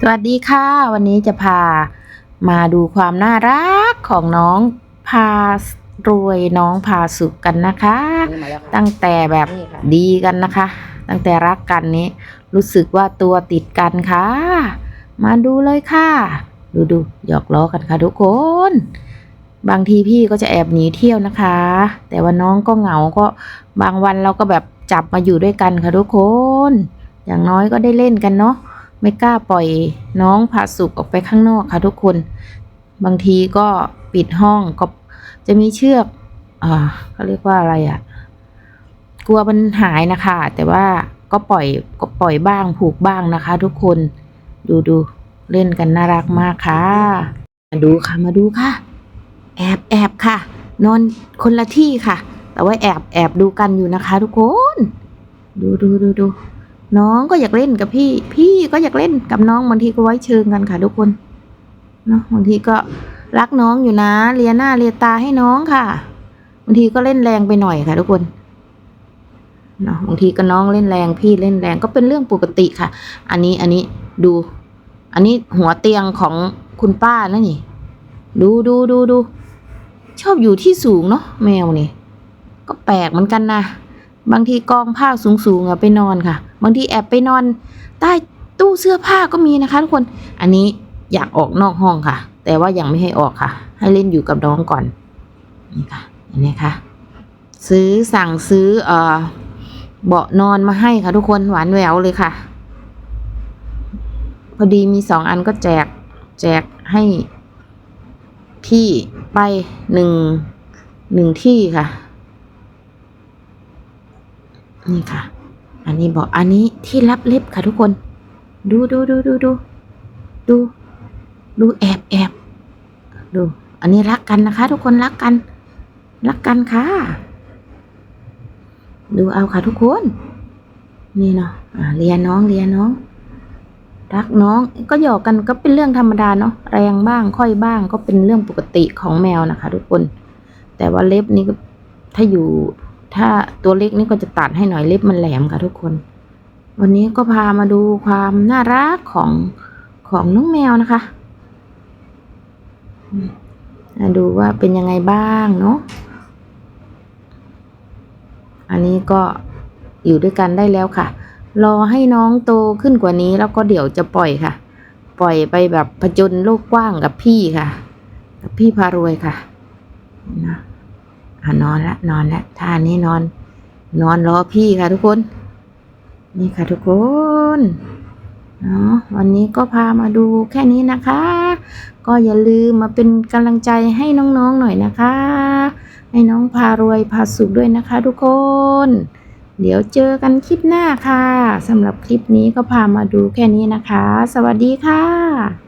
สวัสดีค่ะ วันนี้จะพามาดูความน่ารักของน้องพารวยน้องพาสุขกันนะคะนี่มาแล้วค่ะตั้งแต่แบบนี่ค่ะดีกันนะคะ ตั้งแต่รักกันนี้ รู้สึกว่าตัวติดกันค่ะ มาดูเลยค่ะ ดูดูหยอกล้อกันค่ะทุกคน บางทีพี่ก็จะแอบหนีเที่ยวนะคะ แต่ว่าน้องก็เหงาก็บางวันเราก็แบบจับมาอยู่ด้วยกันค่ะทุกคน อย่างน้อยก็ได้เล่นกันเนาะ ไม่กล้าปล่อยน้องพาสุกออกไปข้างนอกค่ะทุกคน บางทีก็ปิดห้องก็จะมีเชือกอ่าเขาเรียกว่าอะไรอะ่ะ กลัวมันหายนะคะ แต่ว่าก็ปล่อยก็ปล่อยบ้างผูกบ้างนะคะ ทุกคนดูดูเล่นกันน่ารักมากค่ะ มาดูค่ะมาดูค่ะ แอบแอบค่ะ นอนคนละที่ค่ะ แต่ว่าแอบแอบดูกันอยู่นะคะ ทุกคน ดูดูดูดู น้องก็อยากเล่นกับพี่ พี่ก็อยากเล่นกับน้องบางทีก็ไว้เชิงกันค่ะทุกคนเนาะบางทีก็รักน้องอยู่นะเลียหน้าเลียตาให้น้องค่ะบางทีก็เล่นแรงไปหน่อยค่ะทุกคนเนาะบางทีก็น้องเล่นแรงพี่เล่นแรงก็เป็นเรื่องปกติค่ะ อันนี้อันนี้ดู อันนี้หัวเตียงของคุณป้านะนี่ ดูดูดูดูชอบอยู่ที่สูงเนาะแมวนี่ ก็แปลกเหมือนกันนะ บางทีกองผ้าสูงๆอะไปนอนค่ะ บางทีแอบไปนอน ใต้ตู้เสื้อผ้าก็มีนะคะทุกคน อันนี้อยากออกนอกห้องค่ะ แต่ว่ายังไม่ให้ออกค่ะ ให้เล่นอยู่กับน้องก่อน นี่ค่ะเห็นไหมคะซื้อสั่งซื้อเอ่อเบาะนอนมาให้ค่ะทุกคนหวานแหววเลยค่ะ พอดีมีสองอันก็แจก แจกให้พี่ไปหนึ่งหนึ่งที่ค่ะ นี่ค่ะ อันนี้บอกอันนี้ที่รับเล็บค่ะทุกคน ดูดูดูดูดูดูดูแอบแอบดู อันนี้รักกันนะคะ ทุกคนรักกัน รักกันค่ะ ดูเอาค่ะทุกคน นี่เนาะอ่าเรียนน้องเรียนน้อง รักน้องก็หยอกกันก็เป็นเรื่องธรรมดาเนาะแรงบ้างค่อยบ้างก็เป็นเรื่องปกติของแมวนะคะ ทุกคน แต่ว่าเล็บนี่ถ้าอยู่ ถ้าตัวเล็กนี่ก็จะตัดให้หน่อยเล็บมันแหลมค่ะทุกคน วันนี้ก็พามาดูความน่ารักของของน้องแมวนะคะมาดูว่าเป็นยังไงบ้างเนาะ อันนี้ก็อยู่ด้วยกันได้แล้วค่ะ รอให้น้องโตขึ้นกว่านี้แล้วก็เดี๋ยวจะปล่อยค่ะ ปล่อยไปแบบผจญโลกกว้างกับพี่ค่ะ กับพี่พารวยค่ะนะ นอนละนอนละท่านี้นอน นอนรอพี่ค่ะทุกคน นี่ค่ะทุกคนเนาะวันนี้ก็พามาดูแค่นี้นะคะ ก็อย่าลืมมาเป็นกำลังใจให้น้องๆหน่อยนะคะ ให้น้องพารวยพาสุขด้วยนะคะ ทุกคน เดี๋ยวเจอกันคลิปหน้าค่ะสำหรับคลิปนี้ก็พามาดูแค่นี้นะคะ สวัสดีค่ะ